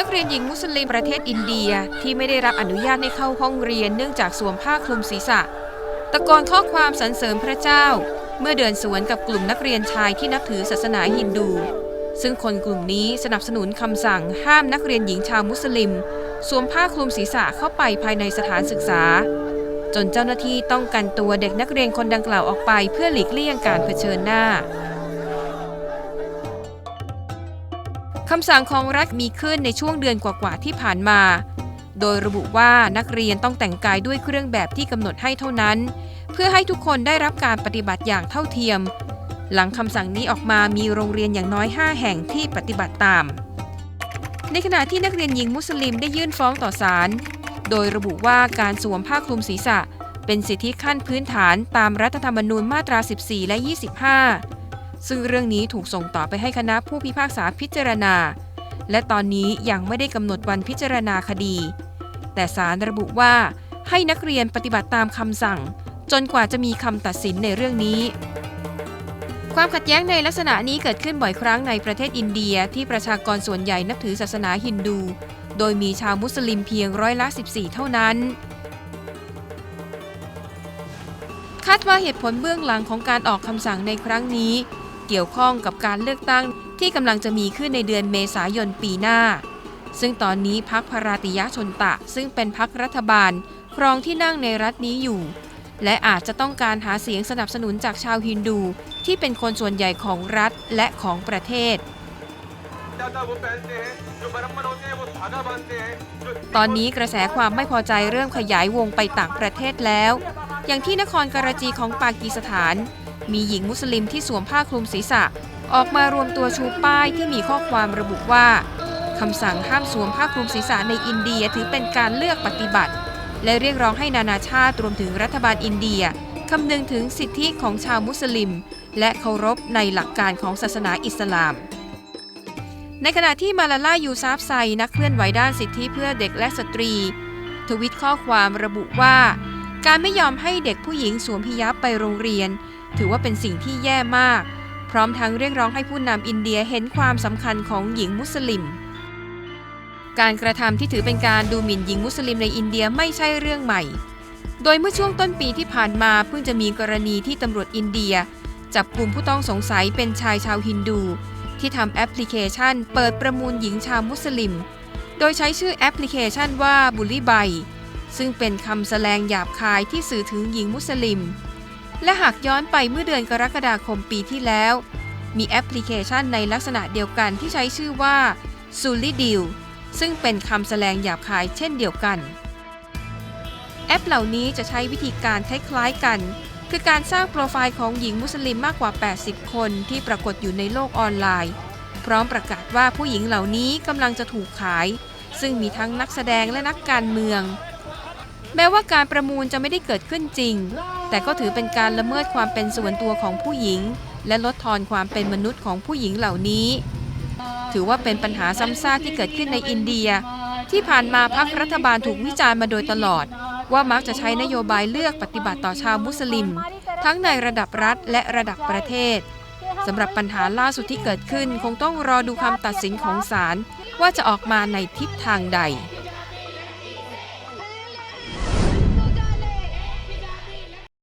ักเรียนหญิงมุสลิมประเทศอินเดียที่ไม่ได้รับอนุญาตให้เข้าห้องเรียนเนื่องจากสวมผ้าคลุมศีรษะ ตะโกนข้อความสรรเสริญพระเจ้า เมื่อเดินสวนกับกลุ่มนักเรียนชายที่นับถือศาสนาฮินดู ซึ่งคนกลุ่มนี้สนับสนุนคำสั่งห้ามนักเรียนหญิงชาวมุสลิม สวมผ้าคลุมศีรษะเข้าไปภายในสถานศึกษา จนเจ้าหน้าที่ต้องกันตัวเด็กนักเรียนคนดังกล่าวออกไปเพื่อหลีกเลี่ยงการเผชิญหน้า คำสั่งของรัฐมีขึ้นในช่วงเดือนกว่าๆที่ผ่านมา โดยระบุว่านักเรียนต้องแต่งกายด้วยเครื่องแบบที่กำหนดให้เท่านั้น เพื่อให้ทุกคนได้รับการปฏิบัติอย่างเท่าเทียม หลังคำสั่งนี้ออกมามีโรงเรียนอย่างน้อย 5 แห่งที่ปฏิบัติตาม ในขณะที่นักเรียนหญิงมุสลิมได้ยื่นฟ้องต่อศาล โดยระบุว่าการสวมผ้าคลุมศีรษะ เป็นสิทธิขั้นพื้นฐานตามรัฐธรรมนูญมาตรา 14 และ 25 ซึ่งเรื่องนี้ถูกส่งต่อไปให้คณะผู้พิพากษาพิจารณา และตอนนี้ยังไม่ได้กำหนดวันพิจารณาคดี แต่ศาลระบุว่าให้นักเรียนปฏิบัติตามคำสั่ง จนกว่าจะมีคำตัดสินในเรื่องนี้ ความขัดแย้งในลักษณะนี้เกิดขึ้นบ่อยครั้งในประเทศอินเดียที่ประชากรส่วนใหญ่นับถือศาสนาฮินดู โดยมีชาวมุสลิมเพียงร้อยละ 14 เท่านั้นคาดว่าเหตุผลเบื้องหลังของการออกคำสั่งในครั้งนี้ เกี่ยวข้องกับการเลือกตั้งที่กำลังจะมีขึ้นในเดือนเมษายนปีหน้า ซึ่งตอนนี้พักพราติยะชนตะ ซึ่งเป็นพักรัฐบาล ครองที่นั่งในรัฐนี้อยู่ และอาจจะต้องการหาเสียงสนับสนุนจากชาวฮินดู ที่เป็นคนส่วนใหญ่ของรัฐและของประเทศ ตอนนี้กระแสความไม่พอใจเริ่มขยายวงไปต่างประเทศแล้ว อย่างที่นครการจีของปากีสถาน มีหญิงมุสลิมที่สวมผ้าคลุมศีรษะ ออกมารวมตัวชูป้ายที่มีข้อความระบุว่าคำสั่งห้ามสวมผ้าคลุมศีรษะในอินเดียถือเป็นการเลือกปฏิบัติ และเรียกร้องให้นานาชาติรวมถึงรัฐบาลอินเดียคำนึงถึงสิทธิของชาวมุสลิม และเคารพในหลักการของศาสนาอิสลาม ในขณะที่มาลาลายูซาฟไซนักเคลื่อนไหวด้านสิทธิเพื่อเด็กและสตรี ทวิตข้อความระบุว่า การไม่ยอมให้เด็กผู้หญิงสวมพิยับไปโรงเรียน ถือว่าเป็นสิ่งที่แย่มาก พร้อมทั้งเรียกร้องให้ผู้นำอินเดียเห็นความสำคัญของหญิงมุสลิม การกระทำที่ถือเป็นการดูหมิ่นหญิงมุสลิมในอินเดียไม่ใช่เรื่องใหม่ โดยเมื่อช่วงต้นปีที่ผ่านมาเพิ่งจะมีกรณีที่ตำรวจอินเดีย จับกลุ่มผู้ต้องสงสัยเป็นชายชาวฮินดู ที่ทำแอปพลิเคชัน เปิดประมูลหญิงชาวมุสลิม โดยใช้ชื่อแอปพลิเคชันว่าบุลีไบซึ่งเป็นคำแสลงหยาบคายที่สื่อถึงหญิงมุสลิม และหากย้อนไปเมื่อเดือนกรกฎาคมปีที่แล้ว มีแอปพลิเคชันในลักษณะเดียวกันที่ใช้ชื่อว่าซูลิดิลซึ่งเป็นคำแสลงหยาบคายเช่นเดียวกัน แอปเหล่านี้จะใช้วิธีการคล้ายๆกัน คือการสร้างโปรไฟล์ของหญิงมุสลิมมากกว่า 80 คนที่ปรากฏอยู่ในโลกออนไลน์ พร้อมประกาศว่าผู้หญิงเหล่านี้กำลังจะถูกขาย ซึ่งมีทั้งนักแสดงและนักการเมือง แม้ว่าการประมูลจะไม่ได้เกิดขึ้นจริง แต่ก็ถือเป็นการละเมิดความเป็นส่วนตัวของผู้หญิง และลดทอนความเป็นมนุษย์ของผู้หญิงเหล่านี้ ถือว่าเป็นปัญหาซ้ำซากที่เกิดขึ้นในอินเดีย ที่ผ่านมาพรรครัฐบาลถูกวิจารณ์มาโดยตลอด ว่ามักจะใช้นโยบายเลือกปฏิบัติต่อชาวมุสลิม ทั้งในระดับรัฐและระดับประเทศสำหรับปัญหาล่าสุดที่เกิดขึ้น คงต้องรอดูคำตัดสินของศาลว่าจะออกมาในทิศทางใด